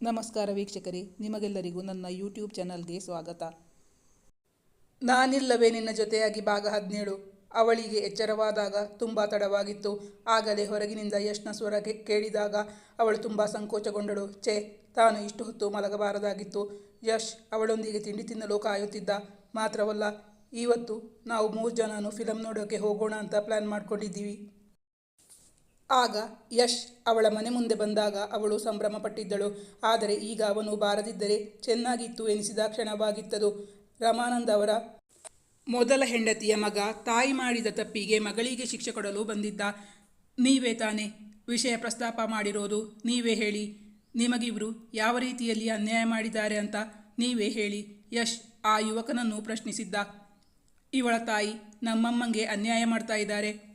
ನಮಸ್ಕಾರ ವೀಕ್ಷಕರೇ, ನಿಮಗೆಲ್ಲರಿಗೂ ನನ್ನ ಯೂಟ್ಯೂಬ್ ಚಾನಲ್ಗೆ ಸ್ವಾಗತ. ನಾನಿಲ್ಲವೇ ನಿನ್ನ ಜೊತೆಯಾಗಿ ಭಾಗ ಹದಿನೇಳು. ಅವಳಿಗೆ ಎಚ್ಚರವಾದಾಗ ತುಂಬ ತಡವಾಗಿತ್ತು. ಆಗಲೇ ಹೊರಗಿನಿಂದ ಯಶ್ನ ಸ್ವರ ಕೇಳಿದಾಗ ಅವಳು ತುಂಬ ಸಂಕೋಚಗೊಂಡಳು. ಛೇ, ತಾನು ಇಷ್ಟು ಹೊತ್ತು ಮಲಗಬಾರದಾಗಿತ್ತು. ಯಶ್, ಅವಳೊಂದಿಗೆ ತಿಂಡಿ ತಿನ್ನಲು ಕಾಯುತ್ತಿದ್ದ. ಮಾತ್ರವಲ್ಲ, ಇವತ್ತು ನಾವು ಮೂರು ಜನನು ಫಿಲಮ್ ನೋಡೋಕೆ ಹೋಗೋಣ ಅಂತ ಪ್ಲ್ಯಾನ್ ಮಾಡ್ಕೊಂಡಿದ್ದೀವಿ. ಆಗ ಯಶ್ ಅವಳ ಮನೆ ಮುಂದೆ ಬಂದಾಗ ಅವಳು ಸಂಭ್ರಮಪಟ್ಟಿದ್ದಳು. ಆದರೆ ಈಗ ಅವನು ಬಾರದಿದ್ದರೆ ಚೆನ್ನಾಗಿತ್ತು ಎನಿಸಿದ ಕ್ಷಣವಾಗಿತ್ತದು. ರಮಾನಂದ ಅವರ ಮೊದಲ ಹೆಂಡತಿಯ ಮಗ ತಾಯಿ ಮಾಡಿದ ತಪ್ಪಿಗೆ ಮಗಳಿಗೆ ಶಿಕ್ಷೆ ಕೊಡಲು ಬಂದಿದ್ದ. ನೀವೇ ತಾನೇ ವಿಷಯ ಪ್ರಸ್ತಾಪ ಮಾಡಿರೋದು, ನೀವೇ ಹೇಳಿ. ನಿಮಗಿವರು ಯಾವ ರೀತಿಯಲ್ಲಿ ಅನ್ಯಾಯ ಮಾಡಿದ್ದಾರೆ ಅಂತ ನೀವೇ ಹೇಳಿ. ಯಶ್ ಆ ಯುವಕನನ್ನು ಪ್ರಶ್ನಿಸಿದ್ದ. ಇವಳ ತಾಯಿ ನಮ್ಮಮ್ಮಂಗೆ ಅನ್ಯಾಯ ಮಾಡ್ತಾ ಇದ್ದಾರೆ.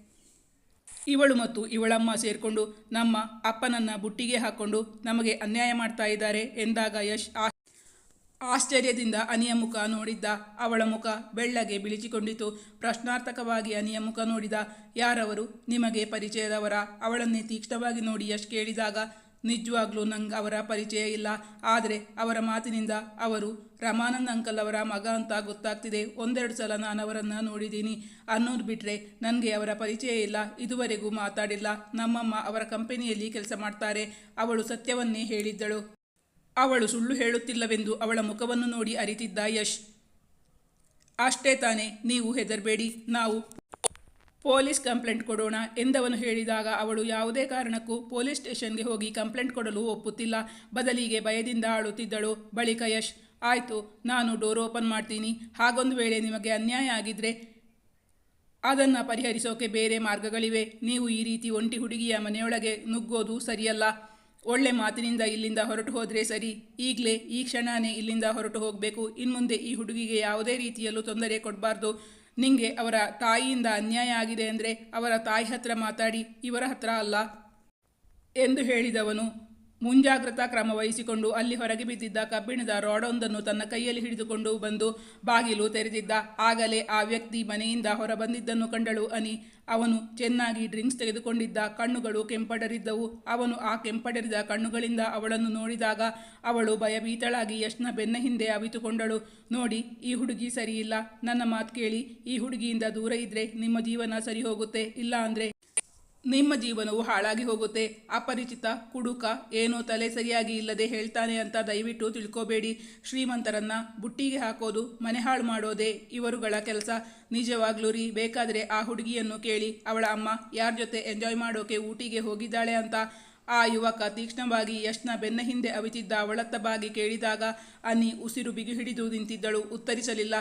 ಇವಳು ಮತ್ತು ಇವಳಮ್ಮ ಸೇರಿಕೊಂಡು ನಮ್ಮ ಅಪ್ಪನನ್ನ ಬುಟ್ಟಿಗೆ ಹಾಕ್ಕೊಂಡು ನಮಗೆ ಅನ್ಯಾಯ ಮಾಡ್ತಾ ಇದ್ದಾರೆ ಎಂದಾಗ ಯಶ್ ಆಶ್ಚರ್ಯದಿಂದ ಅನಿಯ ಮುಖ ನೋಡಿದ್ದ. ಅವಳ ಮುಖ ಬೆಳ್ಳಗೆ ಬಿಳಿಚಿಕೊಂಡಿತು. ಪ್ರಶ್ನಾರ್ಥಕವಾಗಿ ಅನಿಯ ಮುಖ ನೋಡಿದ. ಯಾರವರು? ನಿಮಗೆ ಪರಿಚಯದವರ? ಅವಳನ್ನೇ ತೀಕ್ಷ್ಣವಾಗಿ ನೋಡಿ ಯಶ್ ಕೇಳಿದಾಗ ನಿಜವಾಗ್ಲೂ ನಂಗೆ ಅವರ ಪರಿಚಯ ಇಲ್ಲ. ಆದರೆ ಅವರ ಮಾತಿನಿಂದ ಅವರು ರಮಾನಂದ್ ಅಂಕಲ್ ಅವರ ಮಗ ಅಂತ ಗೊತ್ತಾಗ್ತಿದೆ. ಒಂದೆರಡು ಸಲ ನಾನು ಅವರನ್ನು ನೋಡಿದ್ದೀನಿ ಅನ್ನೋದು ಬಿಟ್ಟರೆ ನನಗೆ ಅವರ ಪರಿಚಯ ಇಲ್ಲ. ಇದುವರೆಗೂ ಮಾತಾಡಿಲ್ಲ. ನಮ್ಮಮ್ಮ ಅವರ ಕಂಪನಿಯಲ್ಲಿ ಕೆಲಸ ಮಾಡ್ತಾರೆ. ಅವಳು ಸತ್ಯವನ್ನೇ ಹೇಳಿದ್ದಳು. ಅವಳು ಸುಳ್ಳು ಹೇಳುತ್ತಿಲ್ಲವೆಂದು ಅವಳ ಮುಖವನ್ನು ನೋಡಿ ಅರಿತಿದ್ದ ಯಶ್. ಅಷ್ಟೇ ತಾನೇ, ನೀವು ಹೆದರಬೇಡಿ. ನಾವು ಪೊಲೀಸ್ ಕಂಪ್ಲೇಂಟ್ ಕೊಡೋಣ ಎಂದವನು ಹೇಳಿದಾಗ ಅವಳು ಯಾವುದೇ ಕಾರಣಕ್ಕೂ ಪೊಲೀಸ್ ಸ್ಟೇಷನ್ಗೆ ಹೋಗಿ ಕಂಪ್ಲೇಂಟ್ ಕೊಡಲು ಒಪ್ಪುತ್ತಿಲ್ಲ. ಬದಲಿಗೆ ಭಯದಿಂದ ಆಳುತ್ತಿದ್ದಳು. ಬಳಿಕ ಯಶ್, ಆಯಿತು, ನಾನು ಡೋರ್ ಓಪನ್ ಮಾಡ್ತೀನಿ. ಹಾಗೊಂದು ವೇಳೆ ನಿಮಗೆ ಅನ್ಯಾಯ ಆಗಿದ್ರೆ ಅದನ್ನು ಪರಿಹರಿಸೋಕೆ ಬೇರೆ ಮಾರ್ಗಗಳಿವೆ. ನೀವು ಈ ರೀತಿ ಒಂಟಿ ಹುಡುಗಿಯ ಮನೆಯೊಳಗೆ ನುಗ್ಗೋದು ಸರಿಯಲ್ಲ. ಒಳ್ಳೆ ಮಾತಿನಿಂದ ಇಲ್ಲಿಂದ ಹೊರಟು ಹೋದರೆ ಸರಿ. ಈಗಲೇ ಈ ಕ್ಷಣನೇ ಇಲ್ಲಿಂದ ಹೊರಟು ಹೋಗಬೇಕು. ಇನ್ಮುಂದೆ ಈ ಹುಡುಗಿಗೆ ಯಾವುದೇ ರೀತಿಯಲ್ಲೂ ತೊಂದರೆ ಕೊಡಬಾರ್ದು. ನಿಂಗೆ ಅವರ ತಾಯಿಯಿಂದ ಅನ್ಯಾಯ ಆಗಿದೆ ಅಂದರೆ ಅವರ ತಾಯಿ ಹತ್ರ ಮಾತಾಡಿ ಇವರ ಹತ್ರ ಅಲ್ಲ ಎಂದು ಹೇಳಿದವನು. ಮುಂಜಾಗ್ರತಾ ಕ್ರಮ ವಹಿಸಿಕೊಂಡು ಅಲ್ಲಿ ಹೊರಗೆ ಬಿದ್ದಿದ್ದ ಕಬ್ಬಿಣದ ರಾಡೊಂದನ್ನು ತನ್ನ ಕೈಯಲ್ಲಿ ಹಿಡಿದುಕೊಂಡು ಬಂದು ಬಾಗಿಲು ತೆರೆದಿದ್ದ. ಆಗಲೇ ಆ ವ್ಯಕ್ತಿ ಮನೆಯಿಂದ ಹೊರಬಂದಿದ್ದನ್ನು ಕಂಡಳು ಅನಿ. ಅವನು ಚೆನ್ನಾಗಿ ಡ್ರಿಂಕ್ಸ್ ತೆಗೆದುಕೊಂಡಿದ್ದ. ಕಣ್ಣುಗಳು ಕೆಂಪಡರಿದ್ದವು. ಅವನು ಆ ಕೆಂಪಡರಿದ ಕಣ್ಣುಗಳಿಂದ ಅವಳನ್ನು ನೋಡಿದಾಗ ಅವಳು ಭಯಭೀತಳಾಗಿ ಯಶ್ನ ಬೆನ್ನ ಹಿಂದೆ ಅವಿತುಕೊಂಡಳು. ನೋಡಿ, ಈ ಹುಡುಗಿ ಸರಿಯಿಲ್ಲ. ನನ್ನ ಮಾತು ಕೇಳಿ, ಈ ಹುಡುಗಿಯಿಂದ ದೂರ ಇದ್ರೆ ನಿಮ್ಮ ಜೀವನ ಸರಿ ಹೋಗುತ್ತೆ ಇಲ್ಲ ಅಂದರೆ ನಿಮ್ಮ ಜೀವನವು ಹಾಳಾಗಿ ಹೋಗುತ್ತೆ. ಅಪರಿಚಿತ, ಕುಡುಕ, ಏನೋ ತಲೆ ಸರಿಯಾಗಿ ಇಲ್ಲದೆ ಹೇಳ್ತಾನೆ ಅಂತ ದಯವಿಟ್ಟು ತಿಳ್ಕೋಬೇಡಿ. ಶ್ರೀಮಂತರನ್ನ ಬುಟ್ಟಿಗೆ ಹಾಕೋದು, ಮನೆ ಹಾಳು ಮಾಡೋದೇ ಇವರುಗಳ ಕೆಲಸ. ನಿಜವಾಗ್ಲೂ ರೀ, ಬೇಕಾದರೆ ಆ ಹುಡುಗಿಯನ್ನು ಕೇಳಿ, ಅವಳ ಅಮ್ಮ ಯಾರ ಜೊತೆ ಎಂಜಾಯ್ ಮಾಡೋಕೆ ಊಟಿಗೆ ಹೋಗಿದ್ದಾಳೆ ಅಂತ. ಆ ಯುವಕ ತೀಕ್ಷ್ಣವಾಗಿ ಯಶ್ನ ಬೆನ್ನ ಹಿಂದೆ ಅವಿತಿದ್ದ ಅವಳತ್ತ ಬಾಗಿ ಕೇಳಿದಾಗ, ಅನ್ನಿ ಉಸಿರು ಬಿಗಿ ಹಿಡಿದು ನಿಂತಿದ್ದಳು, ಉತ್ತರಿಸಲಿಲ್ಲ.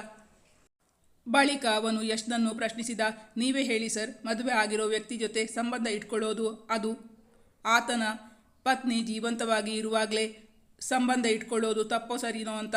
ಬಳಿಕ ಅವನು ಯಶ್ನನ್ನು ಪ್ರಶ್ನಿಸಿದ, ನೀವೇ ಹೇಳಿ ಸರ್, ಮದುವೆ ಆಗಿರೋ ವ್ಯಕ್ತಿ ಜೊತೆ ಸಂಬಂಧ ಇಟ್ಕೊಳ್ಳೋದು ಅದು. ಆತನ ಪತ್ನಿ ಜೀವಂತವಾಗಿ ಇರುವಾಗಲೇ ಸಂಬಂಧ ಇಟ್ಕೊಳ್ಳೋದು ತಪ್ಪೋ ಸರಿನೋ ಅಂತ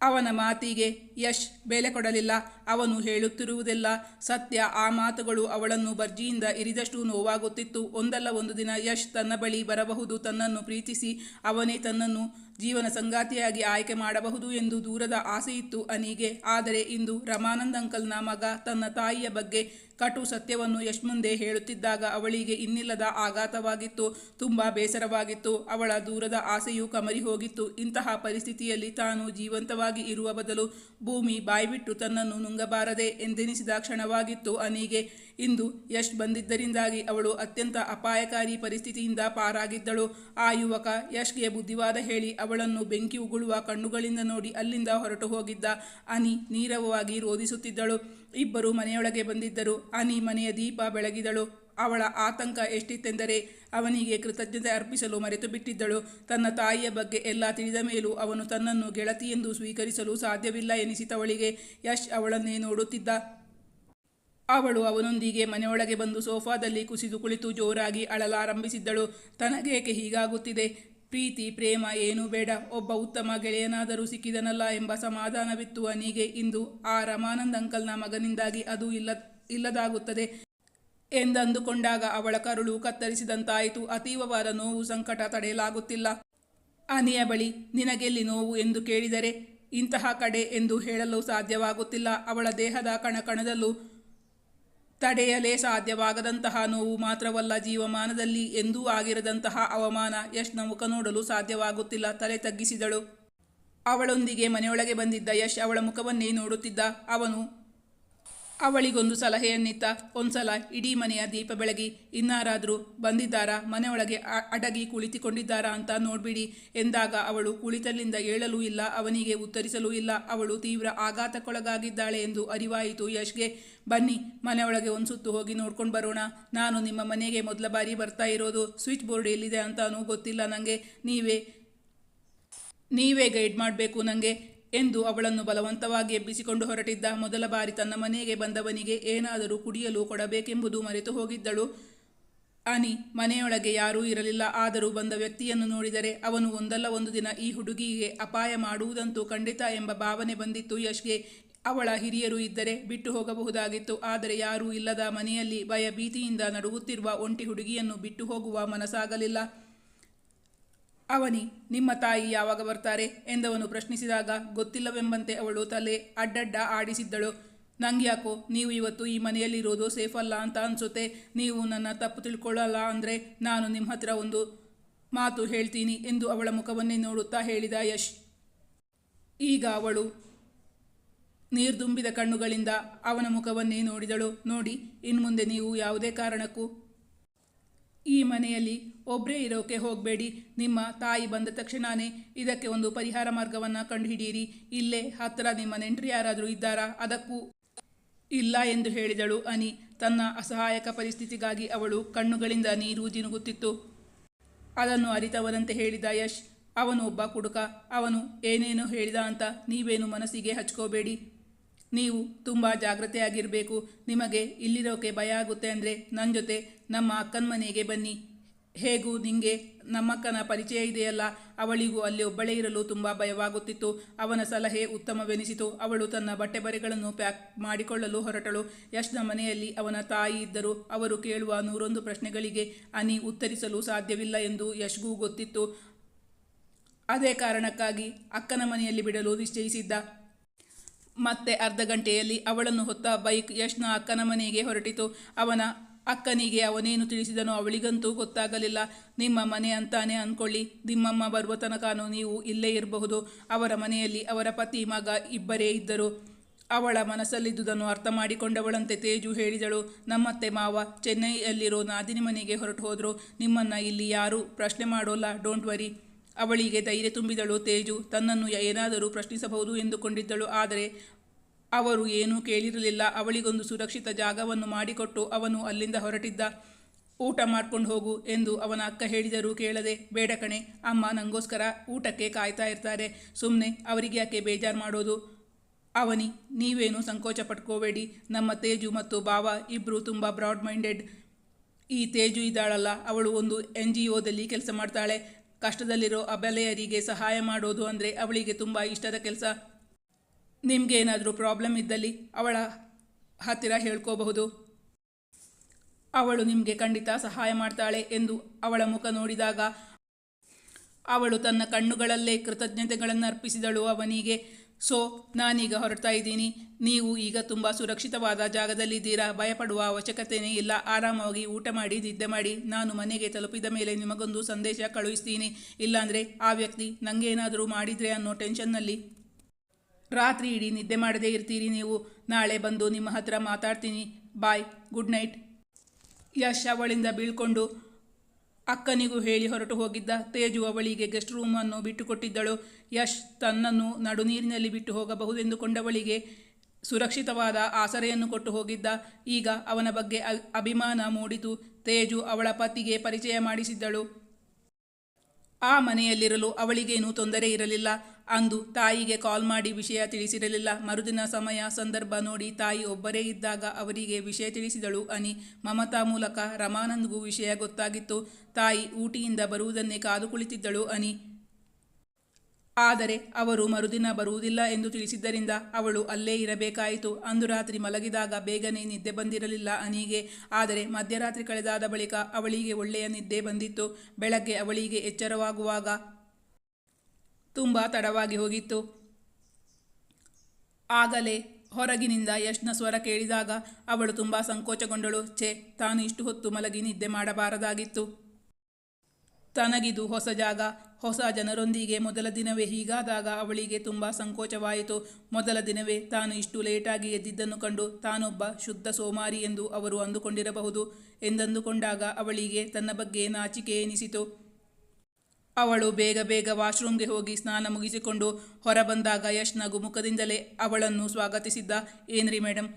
ಅವನ ಮಾತಿಗೆ ಯಶ್ ಬೆಲೆ ಕೊಡಲಿಲ್ಲ. ಅವನು ಹೇಳುತ್ತಿರುವುದೆಲ್ಲ ಸತ್ಯ. ಆ ಮಾತುಗಳು ಅವಳನ್ನು ಬರ್ಜಿಯಿಂದ ಇರಿದಷ್ಟು ನೋವಾಗುತ್ತಿತ್ತು. ಒಂದಲ್ಲ ಒಂದು ದಿನ ಯಶ್ ತನ್ನ ಬಳಿ ಬರಬಹುದು. ತನ್ನನ್ನು ಪ್ರೀತಿಸಿ ಅವನೇ ತನ್ನನ್ನು ಜೀವನ ಸಂಗಾತಿಯಾಗಿ ಆಯ್ಕೆ ಮಾಡಬಹುದು ಎಂದು ದೂರದ ಆಸೆಯಿತ್ತು ಅನಿಗೆ. ಆದರೆ ಇಂದು ರಮಾನಂದ್ ಅಂಕಲ್ನ ಮಗ ತನ್ನ ತಾಯಿಯ ಬಗ್ಗೆ ಕಟು ಸತ್ಯವನ್ನು ಯಶ್ ಮುಂದೆ ಹೇಳುತ್ತಿದ್ದಾಗ ಅವಳಿಗೆ ಇನ್ನಿಲ್ಲದ ಆಘಾತವಾಗಿತ್ತು. ತುಂಬ ಬೇಸರವಾಗಿತ್ತು. ಅವಳ ದೂರದ ಆಸೆಯು ಕಮರಿ ಹೋಗಿತ್ತು. ಇಂತಹ ಪರಿಸ್ಥಿತಿಯಲ್ಲಿ ತಾನು ಜೀವಂತವಾಗಿ ಇರುವ ಬದಲು ಭೂಮಿ ಬಾಯ್ಬಿಟ್ಟು ತನ್ನನ್ನು ನುಂಗಬಾರದೆ ಎಂದೆನಿಸಿದ ಕ್ಷಣವಾಗಿತ್ತು ಅನಿಗೆ. ಇಂದು ಯಶ್ ಬಂದಿದ್ದರಿಂದಾಗಿ ಅವಳು ಅತ್ಯಂತ ಅಪಾಯಕಾರಿ ಪರಿಸ್ಥಿತಿಯಿಂದ ಪಾರಾಗಿದ್ದಳು. ಆ ಯುವಕ ಯಶ್ಗೆ ಬುದ್ಧಿವಾದ ಹೇಳಿ ಅವಳನ್ನು ಬೆಂಕಿ ಉಗುಳುವ ಕಣ್ಣುಗಳಿಂದ ನೋಡಿ ಅಲ್ಲಿಂದ ಹೊರಟು ಹೋಗಿದ್ದ ಅನಿ ನೀರವವಾಗಿ ರೋಧಿಸುತ್ತಿದ್ದಳು. ಇಬ್ಬರು ಮನೆಯೊಳಗೆ ಬಂದಿದ್ದರು. ಅನಿ ಮನೆಯ ದೀಪ ಬೆಳಗಿದಳು. ಅವಳ ಆತಂಕ ಎಷ್ಟಿತ್ತೆಂದರೆ ಅವನಿಗೆ ಕೃತಜ್ಞತೆ ಅರ್ಪಿಸಲು ಮರೆತು ಬಿಟ್ಟಿದ್ದಳು ತನ್ನ ತಾಯಿಯ ಬಗ್ಗೆ ಎಲ್ಲ ತಿಳಿದ ಮೇಲೂ ಅವನು ತನ್ನನ್ನು ಗೆಳತಿಯೆಂದು ಸ್ವೀಕರಿಸಲು ಸಾಧ್ಯವಿಲ್ಲ ಎನಿಸಿತವಳಿಗೆ ಯಶ್ ಅವಳನ್ನೇ ನೋಡುತ್ತಿದ್ದ. ಅವಳು ಅವನೊಂದಿಗೆ ಮನೆಯೊಳಗೆ ಬಂದು ಸೋಫಾದಲ್ಲಿ ಕುಸಿದು ಕುಳಿತು ಜೋರಾಗಿ ಅಳಲಾರಂಭಿಸಿದ್ದಳು. ತನಗೇಕೆ ಹೀಗಾಗುತ್ತಿದೆ? ಪ್ರೀತಿ, ಪ್ರೇಮ ಏನೂ ಬೇಡ. ಒಬ್ಬ ಉತ್ತಮ ಗೆಳೆಯನಾದರೂ ಸಿಕ್ಕಿದನಲ್ಲ ಎಂಬ ಸಮಾಧಾನವಿತ್ತು. ಅನಿಗೆ ಇಂದು ಆ ರಮಾನಂದ್ ಅಂಕಲ್ನ ಮಗನಿಂದಾಗಿ ಅದು ಇಲ್ಲ ಇಲ್ಲದಾಗುತ್ತದೆ. ಎಂದಂದುಕೊಂಡಾಗ ಅವಳ ಕರುಳು ಕತ್ತರಿಸಿದಂತಾಯಿತು. ಅತೀವವಾದ ನೋವು ಸಂಕಟ ತಡೆಯಲಾಗುತ್ತಿಲ್ಲ. ಅನಿಯ ಬಳಿ, ನಿನಗೆಲ್ಲಿ ನೋವು ಎಂದು ಕೇಳಿದರೆ, ಇಂತಹ ಕಡೆ ಎಂದು ಹೇಳಲು ಸಾಧ್ಯವಾಗುತ್ತಿಲ್ಲ. ಅವಳ ದೇಹದ ಕಣಕಣದಲ್ಲೂ ತಡೆಯಲೇ ಸಾಧ್ಯವಾಗದಂತಹ ನೋವು ಮಾತ್ರವಲ್ಲ ಜೀವಮಾನದಲ್ಲಿ ಎಂದೂ ಆಗಿರದಂತಹ ಅವಮಾನ ಯಶ್ನ ಮುಖ ನೋಡಲು ಸಾಧ್ಯವಾಗುತ್ತಿಲ್ಲ. ತಲೆ ತಗ್ಗಿಸಿದಳು. ಅವಳೊಂದಿಗೆ ಮನೆಯೊಳಗೆ ಬಂದಿದ್ದ ಯಶ್ ಅವಳ ಮುಖವನ್ನೇ ನೋಡುತ್ತಿದ್ದ. ಅವನು ಅವಳಿಗೊಂದು ಸಲಹೆಯನ್ನಿತ್ತ. ಒಂದ್ಸಲ ಇಡೀ ಮನೆಯ ದೀಪ ಬೆಳಗಿ, ಇನ್ನಾರಾದರೂ ಬಂದಿದ್ದಾರಾ? ಮನೆಯೊಳಗೆ ಅಡಗಿ ಕುಳಿತುಕೊಂಡಿದ್ದಾರಾ ಅಂತ ನೋಡ್ಬಿಡಿ ಎಂದಾಗ ಅವಳು ಕುಳಿತಲ್ಲಿಂದ ಏಳಲೂ ಇಲ್ಲ, ಅವನಿಗೆ ಉತ್ತರಿಸಲೂ ಇಲ್ಲ. ಅವಳು ತೀವ್ರ ಆಘಾತಕ್ಕೊಳಗಾಗಿದ್ದಾಳೆ ಎಂದು ಅರಿವಾಯಿತು ಯಶ್ಗೆ. ಬನ್ನಿ, ಮನೆಯೊಳಗೆ ಒಂದು ಸುತ್ತು ಹೋಗಿ ನೋಡ್ಕೊಂಡು ಬರೋಣ. ನಾನು ನಿಮ್ಮ ಮನೆಗೆ ಮೊದಲ ಬಾರಿ ಬರ್ತಾ ಇರೋದು. ಸ್ವಿಚ್ ಬೋರ್ಡ್ ಎಲ್ಲಿದೆ ಅಂತಾನೂ ಗೊತ್ತಿಲ್ಲ ನನಗೆ ನೀವೇ ನೀವೇ ಗೈಡ್ ಮಾಡಬೇಕು ನನಗೆ ಎಂದು ಅವಳನ್ನು ಬಲವಂತವಾಗಿ ಎಬ್ಬಿಸಿಕೊಂಡು ಹೊರಟಿದ್ದ ಮೊದಲ ಬಾರಿ ತನ್ನ ಮನೆಗೆ ಬಂದವನಿಗೆ ಏನಾದರೂ ಕುಡಿಯಲು ಕೊಡಬೇಕೆಂಬುದು ಮರೆತು ಹೋಗಿದ್ದಳು. ಅನಿ, ಮನೆಯೊಳಗೆ ಯಾರೂ ಇರಲಿಲ್ಲ. ಆದರೂ ಬಂದ ವ್ಯಕ್ತಿಯನ್ನು ನೋಡಿದರೆ ಅವನು ಒಂದಲ್ಲ ಒಂದು ದಿನ ಈ ಹುಡುಗಿಗೆ ಅಪಾಯ ಮಾಡುವುದಂತೂ ಖಂಡಿತ ಎಂಬ ಭಾವನೆ ಬಂದಿತ್ತು. ಯಶ್ಗೆ ಅವಳ ಹಿರಿಯರು ಇದ್ದರೆ ಬಿಟ್ಟು ಹೋಗಬಹುದಾಗಿತ್ತು. ಆದರೆ ಯಾರೂ ಇಲ್ಲದ ಮನೆಯಲ್ಲಿ ಭಯ ಭೀತಿಯಿಂದ ನಡುಗುತ್ತಿರುವ ಒಂಟಿ ಹುಡುಗಿಯನ್ನು ಬಿಟ್ಟು ಹೋಗುವ ಮನಸ್ಸಾಗಲಿಲ್ಲ. ಅವನಿ, ನಿಮ್ಮ ತಾಯಿ ಯಾವಾಗ ಬರ್ತಾರೆ ಎಂದವನು ಪ್ರಶ್ನಿಸಿದಾಗ ಗೊತ್ತಿಲ್ಲವೆಂಬಂತೆ ಅವಳು ತಲೆ ಅಡ್ಡಡ್ಡ ಆಡಿಸಿದ್ದಳು. ನಂಗ್ಯಾಕೋ, ನೀವು ಇವತ್ತು ಈ ಮನೆಯಲ್ಲಿರೋದು ಸೇಫ್ ಅಲ್ಲ ಅಂತ ಅನ್ಸುತ್ತೆ. ನೀವು ನನ್ನ ತಪ್ಪು ತಿಳ್ಕೊಳ್ಳಲ್ಲ ಅಂದರೆ ನಾನು ನಿಮ್ಮ ಹತ್ರ ಒಂದು ಮಾತು ಹೇಳ್ತೀನಿ ಎಂದು ಅವಳ ಮುಖವನ್ನೇ ನೋಡುತ್ತಾ ಹೇಳಿದ ಯಶ್. ಈಗ ಅವಳು ನೀರ್ದುಂಬಿದ ಕಣ್ಣುಗಳಿಂದ ಅವನ ಮುಖವನ್ನೇ ನೋಡಿದಳು. ನೋಡಿ, ಇನ್ಮುಂದೆ ನೀವು ಯಾವುದೇ ಕಾರಣಕ್ಕೂ ಈ ಮನೆಯಲ್ಲಿ ಒಬ್ಬರೇ ಇರೋಕೆ ಹೋಗಬೇಡಿ. ನಿಮ್ಮ ತಾಯಿ ಬಂದ ತಕ್ಷಣವೇ ಇದಕ್ಕೆ ಒಂದು ಪರಿಹಾರ ಮಾರ್ಗವನ್ನು ಕಂಡುಹಿಡಿಯಿರಿ. ಇಲ್ಲೇ ಹತ್ತಿರ ನಿಮ್ಮ ನೆಂಟರು ಯಾರಾದರೂ ಇದ್ದಾರಾ? ಅದಕ್ಕೂ ಇಲ್ಲ ಎಂದು ಹೇಳಿದಳು ಅನಿ. ತನ್ನ ಅಸಹಾಯಕ ಪರಿಸ್ಥಿತಿಗಾಗಿ ಅವಳು ಕಣ್ಣುಗಳಿಂದ ನೀರು ಜಿನುಗುತ್ತಿತ್ತು. ಅದನ್ನು ಅರಿತವನಂತೆ ಹೇಳಿದ ಯಶ್, ಅವನು ಒಬ್ಬ ಕುಡುಕ. ಅವನು ಏನೇನು ಹೇಳಿದ ಅಂತ ನೀವೇನು ಮನಸ್ಸಿಗೆ ಹಚ್ಕೋಬೇಡಿ. ನೀವು ತುಂಬ ಜಾಗ್ರತೆಯಾಗಿರಬೇಕು. ನಿಮಗೆ ಇಲ್ಲಿರೋಕೆ ಭಯ ಆಗುತ್ತೆ ಅಂದರೆ ನನ್ನ ಜೊತೆ ನಮ್ಮ ಅಕ್ಕನ ಮನೆಗೆ ಬನ್ನಿ. ಹೇಗೂ ನಿಂಗೆ ನಮ್ಮಕ್ಕನ ಪರಿಚಯ ಇದೆಯಲ್ಲ? ಅವಳಿಗೂ ಅಲ್ಲಿ ಒಬ್ಬಳೇ ಇರಲು ತುಂಬ ಭಯವಾಗುತ್ತಿತ್ತು. ಅವನ ಸಲಹೆ ಉತ್ತಮವೆನಿಸಿತು. ಅವಳು ತನ್ನ ಬಟ್ಟೆ ಬರೆಗಳನ್ನು ಪ್ಯಾಕ್ ಮಾಡಿಕೊಳ್ಳಲು ಹೊರಟಳು. ಯಶ್ನ ಮನೆಯಲ್ಲಿ ಅವನ ತಾಯಿ ಇದ್ದರು. ಅವರು ಕೇಳುವ ನೂರೊಂದು ಪ್ರಶ್ನೆಗಳಿಗೆ ಅನಿ ಉತ್ತರಿಸಲು ಸಾಧ್ಯವಿಲ್ಲ ಎಂದು ಯಶ್ಗೂ ಗೊತ್ತಿತ್ತು. ಅದೇ ಕಾರಣಕ್ಕಾಗಿ ಅಕ್ಕನ ಮನೆಯಲ್ಲಿ ಬಿಡಲು ನಿಶ್ಚಯಿಸಿದ್ದ. ಮತ್ತೆ ಅರ್ಧ ಗಂಟೆಯಲ್ಲಿ ಅವಳನ್ನು ಹೊತ್ತ ಬೈಕ್ ಯಶ್ನ ಅಕ್ಕನ ಮನೆಗೆ ಹೊರಟಿತು. ಅವನ ಅಕ್ಕನಿಗೆ ಅವನೇನು ತಿಳಿಸಿದನೋ ಅವಳಿಗಂತೂ ಗೊತ್ತಾಗಲಿಲ್ಲ. ನಿಮ್ಮ ಮನೆ ಅಂತಾನೆ ಅಂದ್ಕೊಳ್ಳಿ ನಿಮ್ಮಮ್ಮ ಬರುವ ತನಕನೂ ನೀವು ಇಲ್ಲೇ ಇರಬಹುದು. ಅವರ ಮನೆಯಲ್ಲಿ ಅವರ ಪತಿ, ಮಗ ಇಬ್ಬರೇ ಇದ್ದರು. ಅವಳ ಮನಸ್ಸಲ್ಲಿದ್ದುದನ್ನು ಅರ್ಥ ಮಾಡಿಕೊಂಡವಳಂತೆ ತೇಜು ಹೇಳಿದಳು. ನಮ್ಮತ್ತೆ ಮಾವ, ಚೆನ್ನೈಯಲ್ಲಿರೋ ನಾದಿನಿ ಮನೆಗೆ ಹೊರಟು ಹೋದರು. ನಿಮ್ಮನ್ನು ಇಲ್ಲಿ ಯಾರೂ ಪ್ರಶ್ನೆ ಮಾಡೋಲ್ಲ, ಡೋಂಟ್ ವರಿ. ಅವಳಿಗೆ ಧೈರ್ಯ ತುಂಬಿದಳು ತೇಜು. ತನ್ನನ್ನು ಏನಾದರೂ ಪ್ರಶ್ನಿಸಬಹುದು ಎಂದುಕೊಂಡಿದ್ದಳು. ಆದರೆ ಅವರು ಏನೂ ಕೇಳಿರಲಿಲ್ಲ. ಅವಳಿಗೊಂದು ಸುರಕ್ಷಿತ ಜಾಗವನ್ನು ಮಾಡಿಕೊಟ್ಟು ಅವನು ಅಲ್ಲಿಂದ ಹೊರಟಿದ್ದ. ಊಟ ಮಾಡ್ಕೊಂಡು ಹೋಗು ಎಂದು ಅವನ ಅಕ್ಕ ಹೇಳಿದರೂ ಕೇಳದೆ, ಬೇಡ ಕಣೆ, ಅಮ್ಮ ನಂಗೋಸ್ಕರ ಊಟಕ್ಕೆ ಕಾಯ್ತಾ ಇರ್ತಾರೆ. ಸುಮ್ಮನೆ ಅವರಿಗೆ ಯಾಕೆ ಬೇಜಾರು ಮಾಡೋದು? ಅವನಿ, ನೀವೇನು ಸಂಕೋಚ ಪಟ್ಕೋಬೇಡಿ. ನಮ್ಮ ತೇಜು ಮತ್ತು ಬಾವ ಇಬ್ಬರು ತುಂಬ ಬ್ರಾಡ್ ಮೈಂಡೆಡ್ ಈ ತೇಜು ಇದ್ದಾಳಲ್ಲ, ಅವಳು ಒಂದು ಎನ್ ಜಿ ಒದಲ್ಲಿ ಕೆಲಸ ಮಾಡ್ತಾಳೆ. ಕಷ್ಟದಲ್ಲಿರೋ ಅಬಲೆಯರಿಗೆ ಸಹಾಯ ಮಾಡೋದು ಅಂದರೆ ಅವಳಿಗೆ ತುಂಬ ಇಷ್ಟದ ಕೆಲಸ. ನಿಮಗೇನಾದರೂ ಪ್ರಾಬ್ಲಮ್ ಇದ್ದಲ್ಲಿ ಅವಳ ಹತ್ತಿರ ಹೇಳ್ಕೋಬಹುದು. ಅವಳು ನಿಮಗೆ ಖಂಡಿತ ಸಹಾಯ ಮಾಡ್ತಾಳೆ ಎಂದು ಅವಳ ಮುಖ ನೋಡಿದಾಗ ಅವಳು ತನ್ನ ಕಣ್ಣುಗಳಲ್ಲೇ ಕೃತಜ್ಞತೆಗಳನ್ನು ಅರ್ಪಿಸಿದಳು ಅವನಿಗೆ. ಸೊ, ನಾನೀಗ ಹೊರಡ್ತಾ ಇದ್ದೀನಿ. ನೀವು ಈಗ ತುಂಬ ಸುರಕ್ಷಿತವಾದ ಜಾಗದಲ್ಲಿದ್ದೀರಾ. ಭಯಪಡುವ ಅವಶ್ಯಕತೆಯೇ ಇಲ್ಲ. ಆರಾಮವಾಗಿ ಊಟ ಮಾಡಿ, ನಿದ್ದೆ ಮಾಡಿ. ನಾನು ಮನೆಗೆ ತಲುಪಿದ ಮೇಲೆ ನಿಮಗೊಂದು ಸಂದೇಶ ಕಳುಹಿಸ್ತೀನಿ. ಇಲ್ಲಾಂದರೆ ಆ ವ್ಯಕ್ತಿ ನನಗೇನಾದರೂ ಮಾಡಿದರೆ ಅನ್ನೋ ಟೆನ್ಷನ್ನಲ್ಲಿ ರಾತ್ರಿ ಇಡೀ ನಿದ್ದೆ ಮಾಡದೇ ಇರ್ತೀರಿ ನೀವು. ನಾಳೆ ಬಂದು ನಿಮ್ಮ ಹತ್ರ ಮಾತಾಡ್ತೀನಿ. ಬಾಯ್, ಗುಡ್ ನೈಟ್. ಯಶ್ ಅವಳಿಂದ ಬೀಳ್ಕೊಂಡು ಅಕ್ಕನಿಗೂ ಹೇಳಿ ಹೊರಟು ಹೋಗಿದ್ದ. ತೇಜು ಅವಳಿಗೆ ಗೆಸ್ಟ್ ರೂಮನ್ನು ಬಿಟ್ಟುಕೊಟ್ಟಿದ್ದಳು. ಯಶ್ ತನ್ನನ್ನು ನಡುನೀರಿನಲ್ಲಿ ಬಿಟ್ಟು ಹೋಗಬಹುದೆಂದುಕೊಂಡವಳಿಗೆ ಸುರಕ್ಷಿತವಾದ ಆಸರೆಯನ್ನು ಕೊಟ್ಟು ಹೋಗಿದ್ದ. ಈಗ ಅವನ ಬಗ್ಗೆ ಅಭಿಮಾನ ಮೂಡಿತು. ತೇಜು ಅವಳ ಪತಿಗೆ ಪರಿಚಯ ಮಾಡಿಸಿದ್ದಳು. ಆ ಮನೆಯಲ್ಲಿರಲು ಅವಳಿಗೇನೂ ತೊಂದರೆ ಇರಲಿಲ್ಲ. ಅಂದು ತಾಯಿಗೆ ಕಾಲ್ ಮಾಡಿ ವಿಷಯ ತಿಳಿಸಿರಲಿಲ್ಲ. ಮರುದಿನ ಸಮಯ ಸಂದರ್ಭ ನೋಡಿ ತಾಯಿ ಒಬ್ಬರೇ ಇದ್ದಾಗ ಅವರಿಗೆ ವಿಷಯ ತಿಳಿಸಿದಳು ಅನಿ. ಮಮತಾ ಮೂಲಕ ರಮಾನಂದ್ಗೂ ವಿಷಯ ಗೊತ್ತಾಗಿತ್ತು. ತಾಯಿ ಊಟಿಯಿಂದ ಬರುವುದನ್ನೇ ಕಾದು ಕುಳಿತಿದ್ದಳು ಅನಿ. ಆದರೆ ಅವರು ಮರುದಿನ ಬರುವುದಿಲ್ಲ ಎಂದು ತಿಳಿಸಿದ್ದರಿಂದ ಅವಳು ಅಲ್ಲೇ ಇರಬೇಕಾಯಿತು. ಅಂದು ರಾತ್ರಿ ಮಲಗಿದಾಗ ಬೇಗನೆ ನಿದ್ದೆ ಬಂದಿರಲಿಲ್ಲ ಅನಿಗೆ. ಆದರೆ ಮಧ್ಯರಾತ್ರಿ ಕಳೆದಾದ ಬಳಿಕ ಅವಳಿಗೆ ಒಳ್ಳೆಯ ನಿದ್ದೆ ಬಂದಿತ್ತು. ಬೆಳಗ್ಗೆ ಅವಳಿಗೆ ಎಚ್ಚರವಾಗುವಾಗ ತುಂಬ ತಡವಾಗಿ ಹೋಗಿತ್ತು. ಆಗಲೇ ಹೊರಗಿನಿಂದ ಯಶ್ನ ಸ್ವರ ಕೇಳಿದಾಗ ಅವಳು ತುಂಬ ಸಂಕೋಚಗೊಂಡಳು. ಛೇ, ತಾನು ಇಷ್ಟು ಹೊತ್ತು ಮಲಗಿ ನಿದ್ದೆ ಮಾಡಬಾರದಾಗಿತ್ತು. ತನಗಿದು ಹೊಸ ಜಾಗ, ಹೊಸ ಜನರೊಂದಿಗೆ ಮೊದಲ ದಿನವೇ ಹೀಗಾದಾಗ ಅವಳಿಗೆ ತುಂಬ ಸಂಕೋಚವಾಯಿತು. ಮೊದಲ ದಿನವೇ ತಾನು ಇಷ್ಟು ಲೇಟಾಗಿ ಎದ್ದಿದ್ದನ್ನು ಕಂಡು ತಾನೊಬ್ಬ ಶುದ್ಧ ಸೋಮಾರಿ ಎಂದು ಅವರು ಅಂದುಕೊಂಡಿರಬಹುದು. ಎಂದಂದುಕೊಂಡಾಗ ಅವಳಿಗೆ ತನ್ನ ಬಗ್ಗೆ ನಾಚಿಕೆ ಎನಿಸಿತು. ಅವಳು ಬೇಗ ಬೇಗ ವಾಶ್ರೂಮ್ಗೆ ಹೋಗಿ ಸ್ನಾನ ಮುಗಿಸಿಕೊಂಡು ಹೊರಬಂದಾಗ ಯಶ್ ನಗು ಮುಖದಿಂದಲೇ ಅವಳನ್ನು ಸ್ವಾಗತಿಸಿದ್ದ, ಏನ್ರಿ ಮೇಡಮ್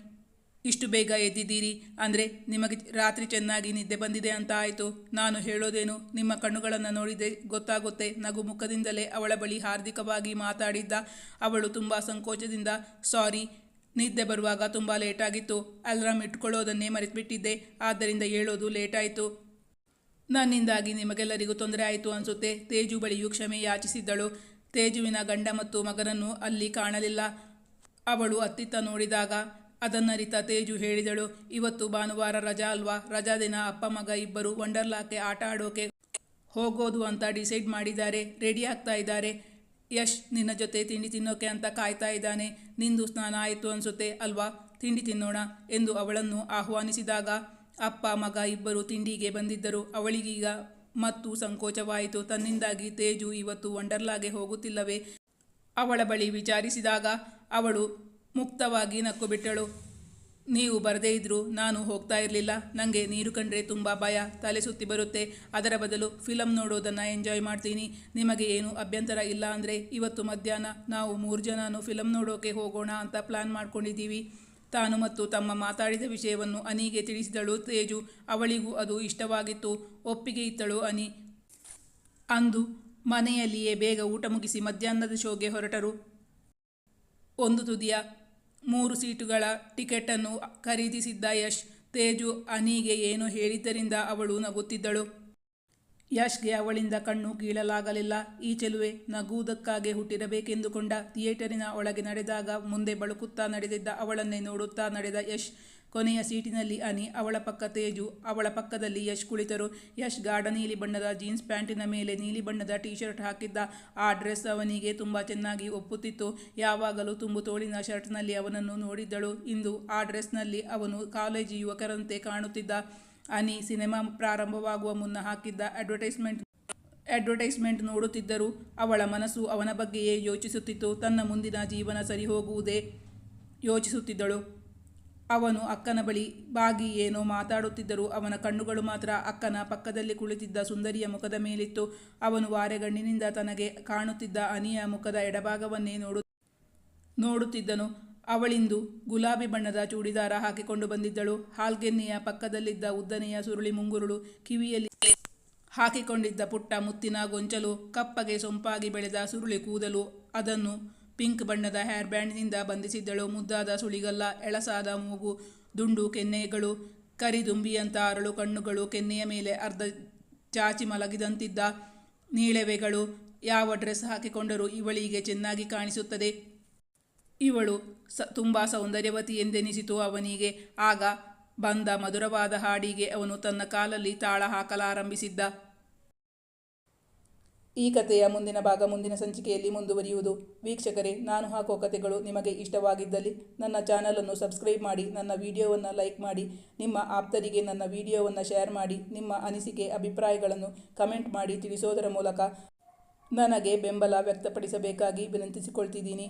ಇಷ್ಟು ಬೇಗ ಎದ್ದಿದ್ದೀರಿ? ಅಂದರೆ ನಿಮಗೆ ರಾತ್ರಿ ಚೆನ್ನಾಗಿ ನಿದ್ದೆ ಬಂದಿದೆ ಅಂತ ಆಯಿತು. ನಾನು ಹೇಳೋದೇನು, ನಿಮ್ಮ ಕಣ್ಣುಗಳನ್ನು ನೋಡಿದೆ ಗೊತ್ತಾಗುತ್ತೆ. ನಗು ಮುಖದಿಂದಲೇ ಅವಳ ಬಳಿ ಹಾರ್ದಿಕವಾಗಿ ಮಾತಾಡಿದ್ದ ಅವಳು ತುಂಬ ಸಂಕೋಚದಿಂದ, ಸಾರಿ, ನಿದ್ದೆ ಬರುವಾಗ ತುಂಬ ಲೇಟಾಗಿತ್ತು. ಅಲ್ರಾಮ್ ಇಟ್ಕೊಳ್ಳೋದನ್ನೇ ಮರೆತುಬಿಟ್ಟಿದ್ದೆ. ಆದ್ದರಿಂದ ಹೇಳೋದು ಲೇಟಾಯಿತು. ನನ್ನಿಂದಾಗಿ ನಿಮಗೆಲ್ಲರಿಗೂ ತೊಂದರೆ ಆಯಿತು ಅನಿಸುತ್ತೆ. ತೇಜು ಬಳಿಯೂ ಕ್ಷಮೆ ಯಾಚಿಸಿದ್ದಳು. ತೇಜುವಿನ ಗಂಡ ಮತ್ತು ಮಗನನ್ನು ಅಲ್ಲಿ ಕಾಣಲಿಲ್ಲ. ಅವಳು ಅತ್ತಿತ್ತ ನೋಡಿದಾಗ ಅದನ್ನರಿತ ತೇಜು ಹೇಳಿದಳು, ಇವತ್ತು ಭಾನುವಾರ ರಜಾ ಅಲ್ವಾ? ರಜಾ ದಿನ ಅಪ್ಪ ಮಗ ಇಬ್ಬರು ವಂಡರ್ಲಾಕ್ಕೆ ಆಟ ಆಡೋಕೆ ಹೋಗೋದು ಅಂತ ಡಿಸೈಡ್ ಮಾಡಿದ್ದಾರೆ. ರೆಡಿ ಆಗ್ತಾ ಇದ್ದಾರೆ. ಯಶ್, ನಿನ್ನ ಜೊತೆ ತಿಂಡಿ ತಿನ್ನೋಕೆ ಅಂತ ಕಾಯ್ತಾ ಇದ್ದಾನೆ. ನಿಂದು ಸ್ನಾನ ಆಯಿತು ಅನಿಸುತ್ತೆ ಅಲ್ವಾ? ತಿಂಡಿ ತಿನ್ನೋಣ ಎಂದು ಅವಳನ್ನು ಆಹ್ವಾನಿಸಿದಾಗ ಅಪ್ಪ, ಮಗ ಇಬ್ಬರು ತಿಂಡಿಗೆ ಬಂದಿದ್ದರು. ಅವಳಿಗೀಗ ಮತ್ತು ಸಂಕೋಚವಾಯಿತು. ತನ್ನಿಂದಾಗಿ ತೇಜು ಇವತ್ತು ವಂಡರ್ಲಾಗೆ ಹೋಗುತ್ತಿಲ್ಲವೇ? ಅವಳ ಬಳಿ ವಿಚಾರಿಸಿದಾಗ ಅವಳು ಮುಕ್ತವಾಗಿ ನಕ್ಕು ಬಿಟ್ಟಳು ನೀವು ಬರದೇ ಇದ್ದರೂ ನಾನು ಹೋಗ್ತಾ ಇರಲಿಲ್ಲ. ನನಗೆ ನೀರು ಕಂಡ್ರೆ ತುಂಬ ಭಯ. ತಲೆ ಸುತ್ತಿ ಬರುತ್ತೆ. ಅದರ ಬದಲು ಫಿಲಮ್ ನೋಡೋದನ್ನು ಎಂಜಾಯ್ ಮಾಡ್ತೀನಿ. ನಿಮಗೆ ಏನು ಅಭ್ಯಂತರ ಇಲ್ಲ ಅಂದರೆ ಇವತ್ತು ಮಧ್ಯಾಹ್ನ ನಾವು ಮೂರು ಜನನೂ ಫಿಲಮ್ ನೋಡೋಕೆ ಹೋಗೋಣ ಅಂತ ಪ್ಲ್ಯಾನ್ ಮಾಡ್ಕೊಂಡಿದ್ದೀವಿ. ತಾನು ಮತ್ತು ತಮ್ಮ ಮಾತಾಡಿದ ವಿಷಯವನ್ನು ಅನಿಗೆ ತಿಳಿಸಿದಳು. ತೇಜು, ಅವಳಿಗೂ ಅದು ಇಷ್ಟವಾಗಿತ್ತು. ಒಪ್ಪಿಗೆ ಇತ್ತಳು ಅನಿ. ಅಂದು ಮನೆಯಲ್ಲಿಯೇ ಬೇಗ ಊಟ ಮುಗಿಸಿ ಮಧ್ಯಾಹ್ನದ ಶೋಗೆ ಹೊರಟರು. ಒಂದು ತುದಿಯ ಮೂರು ಸೀಟುಗಳ ಟಿಕೆಟನ್ನು ಖರೀದಿಸಿದ್ದ ಯಶ್, ತೇಜು ಅನಿಗೆ ಏನು ಹೇಳಿದ್ದರಿಂದ ಅವಳು ನಗುತ್ತಿದ್ದಳು. ಯಶ್ಗೆ ಅವಳಿಂದ ಕಣ್ಣು ಕೀಳಲಾಗಲಿಲ್ಲ. ಈ ಚೆಲುವೆ ನಗುವುದಕ್ಕಾಗಿ ಹುಟ್ಟಿರಬೇಕೆಂದುಕೊಂಡ ಥಿಯೇಟರಿನ ಒಳಗೆ ನಡೆದಾಗ ಮುಂದೆ ಬಳುಕುತ್ತಾ ನಡೆದಿದ್ದ ಅವಳನ್ನೇ ನೋಡುತ್ತಾ ನಡೆದ ಯಶ್. ಕೊನೆಯ ಸೀಟಿನಲ್ಲಿ ಅನಿ, ಅವಳ ಪಕ್ಕ ತೇಜು, ಅವಳ ಪಕ್ಕದಲ್ಲಿ ಯಶ್ ಕುಳಿತರು. ಯಶ್ ಗಾಢ ನೀಲಿ ಬಣ್ಣದ ಜೀನ್ಸ್ ಪ್ಯಾಂಟಿನ ಮೇಲೆ ನೀಲಿ ಬಣ್ಣದ ಟೀ ಶರ್ಟ್ ಹಾಕಿದ್ದ. ಆ ಡ್ರೆಸ್ ಅವನಿಗೆ ತುಂಬ ಚೆನ್ನಾಗಿ ಒಪ್ಪುತ್ತಿತ್ತು. ಯಾವಾಗಲೂ ತುಂಬು ತೋಳಿನ ಶರ್ಟ್ನಲ್ಲಿ ಅವನನ್ನು ನೋಡಿದ್ದಳು. ಇಂದು ಆ ಡ್ರೆಸ್ನಲ್ಲಿ ಅವನು ಕಾಲೇಜು ಯುವಕರಂತೆ ಕಾಣುತ್ತಿದ್ದ. ಅನಿ ಸಿನಿಮಾ ಪ್ರಾರಂಭವಾಗುವ ಮುನ್ನ ಹಾಕಿದ್ದ ಅಡ್ವರ್ಟೈಸ್ಮೆಂಟ್ ಅಡ್ವರ್ಟೈಸ್ಮೆಂಟ್ ನೋಡುತ್ತಿದ್ದರು ಅವಳ ಮನಸ್ಸು ಅವನ ಬಗ್ಗೆಯೇ ಯೋಚಿಸುತ್ತಿತ್ತು. ತನ್ನ ಮುಂದಿನ ಜೀವನ ಸರಿ ಹೋಗುವುದೇ ಯೋಚಿಸುತ್ತಿದ್ದಳು. ಅವನು ಅಕ್ಕನ ಬಳಿ ಬಾಗಿ ಏನೋ ಮಾತಾಡುತ್ತಿದ್ದರು ಅವನ ಕಣ್ಣುಗಳು ಮಾತ್ರ ಅಕ್ಕನ ಪಕ್ಕದಲ್ಲಿ ಕುಳಿತಿದ್ದ ಸುಂದರಿಯ ಮುಖದ ಮೇಲಿತ್ತು. ಅವನು ವಾರೆಗಣ್ಣಿನಿಂದ ತನಗೆ ಕಾಣುತ್ತಿದ್ದ ಅನಿಯ ಮುಖದ ಎಡಭಾಗವನ್ನೇ ನೋಡು ನೋಡುತ್ತಿದ್ದನು. ಅವಳಿಂದು ಗುಲಾಬಿ ಬಣ್ಣದ ಚೂಡಿದಾರ ಹಾಕಿಕೊಂಡು ಬಂದಿದ್ದಳು. ಹಾಲ್ಗೆನ್ನೆಯ ಪಕ್ಕದಲ್ಲಿದ್ದ ಉದ್ದನೆಯ ಸುರುಳಿ ಮುಂಗುರುಳು ಕಿವಿಯಲ್ಲಿ ಹಾಕಿಕೊಂಡಿದ್ದ ಪುಟ್ಟ ಮುತ್ತಿನ ಗೊಂಚಲು ಕಪ್ಪಗೆ ಸೊಂಪಾಗಿ ಬೆಳೆದ ಸುರುಳಿ ಕೂದಲು. ಅದನ್ನು ಪಿಂಕ್ ಬಣ್ಣದ ಹೇರ್ ಬ್ಯಾಂಡ್ನಿಂದ ಬಂಧಿಸಿದ್ದಳು. ಮುದ್ದಾದ ಸುಳಿಗಲ್ಲ, ಎಳಸಾದ ಮೂಗು, ದುಂಡು ಕೆನ್ನೆಗಳು ಕರಿದುಂಬಿಯಂತ ಅರಳು ಕಣ್ಣುಗಳು, ಕೆನ್ನೆಯ ಮೇಲೆ ಅರ್ಧ ಚಾಚಿ ಮಲಗಿದಂತಿದ್ದ ನೀಳೆವೆಗಳು. ಯಾವ ಡ್ರೆಸ್ ಹಾಕಿಕೊಂಡರೂ ಇವಳಿಗೆ ಚೆನ್ನಾಗಿ ಕಾಣಿಸುತ್ತದೆ. ಇವಳು ಸ ತುಂಬ ಸೌಂದರ್ಯವತಿ ಎಂದೆನಿಸಿತು ಅವನಿಗೆ. ಆಗ ಬಂದ ಮಧುರವಾದ ಹಾಡಿಗೆ ಅವನು ತನ್ನ ಕಾಲಲ್ಲಿ ತಾಳ ಹಾಕಲಾರಂಭಿಸಿದ್ದ. ಈ ಕಥೆಯ ಮುಂದಿನ ಭಾಗ ಮುಂದಿನ ಸಂಚಿಕೆಯಲ್ಲಿ ಮುಂದುವರಿಯುವುದು. ವೀಕ್ಷಕರೇ, ನಾನು ಹಾಕೋ ಕಥೆಗಳು ನಿಮಗೆ ಇಷ್ಟವಾಗಿದ್ದಲ್ಲಿ ನನ್ನ ಚಾನಲನ್ನು ಸಬ್ಸ್ಕ್ರೈಬ್ ಮಾಡಿ, ನನ್ನ ವಿಡಿಯೋವನ್ನು ಲೈಕ್ ಮಾಡಿ, ನಿಮ್ಮ ಆಪ್ತರಿಗೆ ನನ್ನ ವಿಡಿಯೋವನ್ನು ಶೇರ್ ಮಾಡಿ, ನಿಮ್ಮ ಅನಿಸಿಕೆ, ಅಭಿಪ್ರಾಯಗಳನ್ನು ಕಮೆಂಟ್ ಮಾಡಿ ತಿಳಿಸೋದರ ಮೂಲಕ ನನಗೆ ಬೆಂಬಲ ವ್ಯಕ್ತಪಡಿಸಬೇಕಾಗಿ ವಿನಂತಿಸಿಕೊಳ್ತಿದ್ದೀನಿ.